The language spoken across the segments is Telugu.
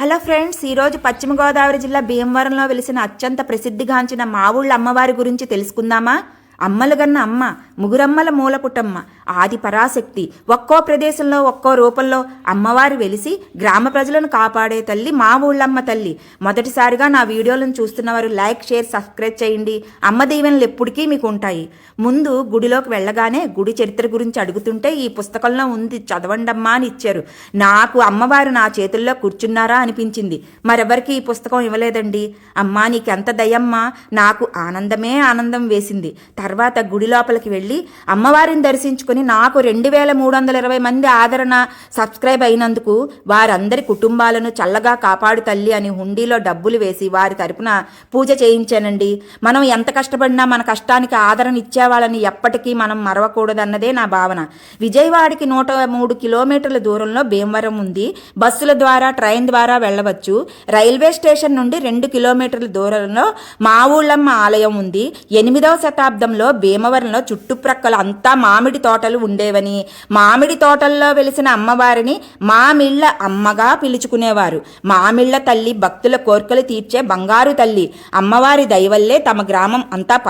హలో ఫ్రెండ్స్ ఈరోజు పశ్చిమ గోదావరి జిల్లా భీమవరంలో వెలిసిన అత్యంత ప్రసిద్ధిగాంచిన మావుళ్ళ అమ్మవారి గురించి తెలుసుకుందామా? అమ్మలు గన్న అమ్మ ముగురమ్మల మూలపుటమ్మ ఆది పరాశక్తి. ఒక్కో ప్రదేశంలో ఒక్కో రూపంలో అమ్మవారు వెలిసి గ్రామ ప్రజలను కాపాడే తల్లి మా ఊళ్ళమ్మ తల్లి. మొదటిసారిగా నా వీడియోలను చూస్తున్నవారు లైక్ షేర్ సబ్స్క్రైబ్ చేయండి. అమ్మ దీవెనలు ఎప్పటికీ మీకు ఉంటాయి. ముందు గుడిలోకి వెళ్ళగానే గుడి చరిత్ర గురించి అడుగుతుంటే ఈ పుస్తకంలో ఉంది చదవండమ్మా అని ఇచ్చారు. నాకు అమ్మవారు నా చేతుల్లో కూర్చున్నారా అనిపించింది. మరెవరికి ఈ పుస్తకం ఇవ్వలేదండి. అమ్మా నీకెంత దయమ్మా. నాకు ఆనందమే ఆనందం వేసింది. తర్వాత గుడి లోపలికి వెళ్ళి అమ్మవారిని దర్శించుకుని నాకు రెండు వేల మూడు వందల ఇరవై మంది ఆదరణ సబ్స్క్రైబ్ అయినందుకు వారందరి కుటుంబాలను చల్లగా కాపాడు తల్లి అని హుండీలో డబ్బులు వేసి వారి తరపున పూజ చేయించానండి. మనం ఎంత కష్టపడినా మన కష్టానికి ఆదరణ ఇచ్చేవాళ్ళని ఎప్పటికీ మనం మరవకూడదన్నదే నా భావన. విజయవాడకి నూట మూడు కిలోమీటర్ల దూరంలో భీమవరం ఉంది. బస్సుల ద్వారా ట్రైన్ ద్వారా వెళ్ళవచ్చు. రైల్వే స్టేషన్ నుండి రెండు కిలోమీటర్ల దూరంలో మా ఊళ్ళమ్మ ఆలయం ఉంది. ఎనిమిదవ శతాబ్దంలో భీమవరంలో చుట్టుప్రక్కల అంతా మామిడి తోటలు ఉండేవని. మామిడి తోటల్లో వెలిసిన అమ్మవారిని మామిళ్ళ అమ్మగా పిలుచుకునేవారు. మామిళ్ళ తల్లి భక్తుల కోర్కెలు తీర్చే బంగారు తల్లి. అమ్మవారి దయవల్లే తమ గ్రామం అంతా ప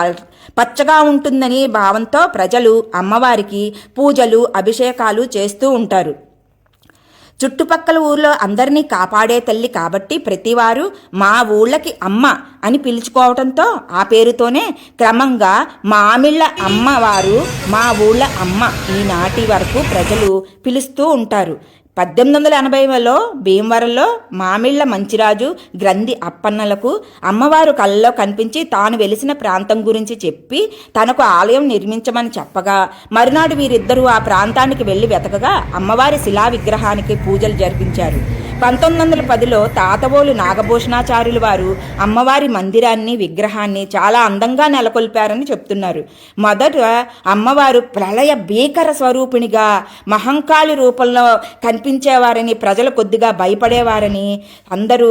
పచ్చగా ఉంటుందని భావంతో ప్రజలు అమ్మవారికి పూజలు అభిషేకాలు చేస్తూ ఉంటారు. చుట్టుపక్కల ఊర్లో అందరినీ కాపాడే తల్లి కాబట్టి ప్రతివారు మా ఊళ్ళకి అమ్మ అని పిలుచుకోవడంతో ఆ పేరుతోనే క్రమంగా మామిళ్ళ అమ్మవారు మా ఊళ్ళ అమ్మ ఈనాటి వరకు ప్రజలు పిలుస్తూ ఉంటారు. పద్దెనిమిది వందల ఎనభైలో భీమవరంలో మామిళ్ళ మంచిరాజు గ్రంథి అప్పన్నలకు అమ్మవారు కళ్ళలో కనిపించి తాను వెలిసిన ప్రాంతం గురించి చెప్పి తనకు ఆలయం నిర్మించమని చెప్పగా మరునాడు వీరిద్దరూ ఆ ప్రాంతానికి వెళ్ళి వెతకగా అమ్మవారి శిలా విగ్రహానికి పూజలు జరిపించారు. పంతొమ్మిది వందల పదిలో తాతవోలు నాగభూషణాచార్యులు వారు అమ్మవారి మందిరాన్ని విగ్రహాన్ని చాలా అందంగా నెలకొల్పారని చెప్తున్నారు. మొదట అమ్మవారు ప్రళయ భీకర స్వరూపిణిగా మహంకాళి రూపంలో కనిపించేవారని ప్రజలు కొద్దిగా భయపడేవారని అందరూ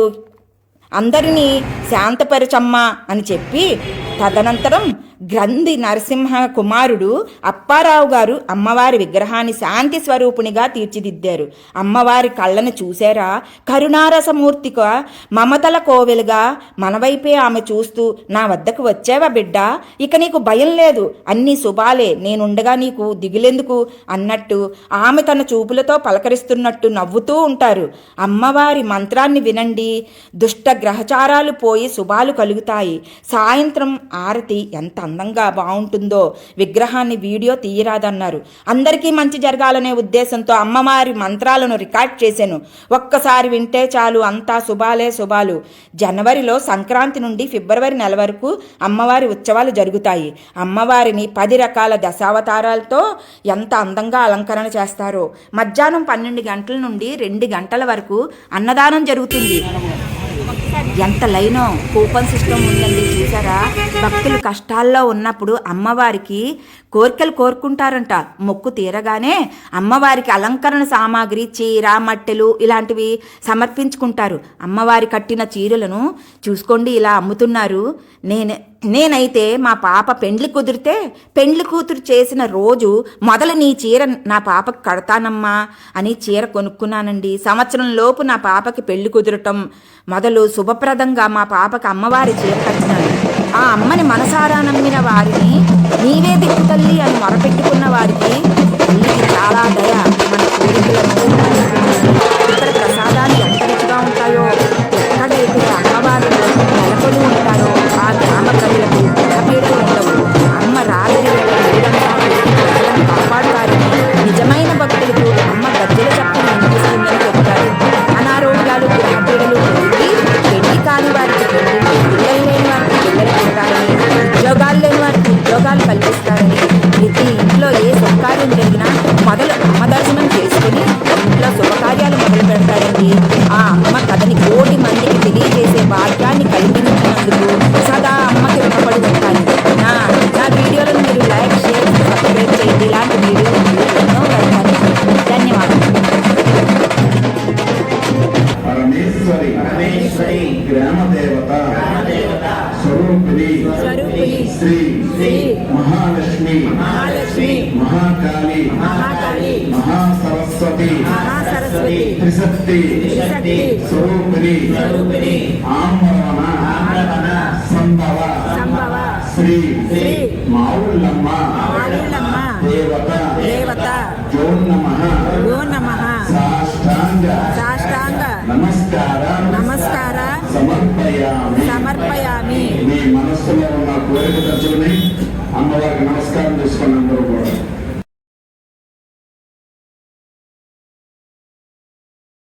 అందరినీ శాంతపరచమ్మ అని చెప్పి తదనంతరం గ్రంథి నరసింహ కుమారుడు అప్పారావు గారు అమ్మవారి విగ్రహాన్ని శాంతి స్వరూపునిగా తీర్చిదిద్దారు. అమ్మవారి కళ్ళను చూశారా? కరుణారసమూర్తిగా మమతల కోవెలుగా మనవైపే ఆమె చూస్తూ నా వద్దకు వచ్చావా బిడ్డ? ఇక నీకు భయం లేదు. అన్ని శుభాలే. నేనుండగా నీకు దిగులెందుకు? అన్నట్టు ఆమె తన చూపులతో పలకరిస్తున్నట్టు నవ్వుతూ ఉంటారు. అమ్మవారి మంత్రాన్ని వినండి. దుష్ట గ్రహచారాలు పోయి శుభాలు కలుగుతాయి. సాయంత్రం ఆరతి ఎంత అందంగా బాగుంటుందో విగ్రహాన్ని వీడియో తీయరాదన్నారు. అందరికీ మంచి జరగాలనే ఉద్దేశంతో అమ్మవారి మంత్రాలను రికార్డ్ చేశాను. ఒక్కసారి వింటే చాలు అంతా శుభాలే శుభాలు. జనవరిలో సంక్రాంతి నుండి ఫిబ్రవరి నెల వరకు అమ్మవారి ఉత్సవాలు జరుగుతాయి. అమ్మవారిని పది రకాల దశావతారాలతో ఎంత అందంగా అలంకరణ చేస్తారో. మధ్యాహ్నం పన్నెండు గంటల నుండి రెండు గంటల వరకు అన్నదానం జరుగుతుంది. ఎంత లైనో? కూపన్ సిస్టమ్ ఉందండి చూసారా? భక్తులు కష్టాల్లో ఉన్నప్పుడు అమ్మవారికి కోరికలు కోరుకుంటారంట. మొక్కు తీరగానే అమ్మవారికి అలంకరణ సామాగ్రి చీర మట్టెలు ఇలాంటివి సమర్పించుకుంటారు. అమ్మవారి కట్టిన చీరలను చూసుకోండి ఇలా అమ్ముతున్నారు. నేను నేనైతే మా పాప పెండ్లి కుదిరితే పెండ్లి కూతురు చేసిన రోజు మొదలు నీ చీర నా పాపకి కడతానమ్మా అని చీర కొనుక్కున్నానండి. సంవత్సరం లోపు నా పాపకి పెళ్ళి కుదరటం మొదలు శుభప్రదంగా మా పాపకి అమ్మవారి చీర కట్టినాను. ఆ అమ్మని మనసారా నమ్మిన వారిని నీవే దిక్కు తల్లి అని మొరపెట్టుకున్న వారికి చాలా దయ. देवता स्वरूप श्री महालक्ष्मी महालक्ष्मी महाकाली महाकाली महासरस्वती महासरस्वती त्रिशक्ति स्वरूप आम रमणा mais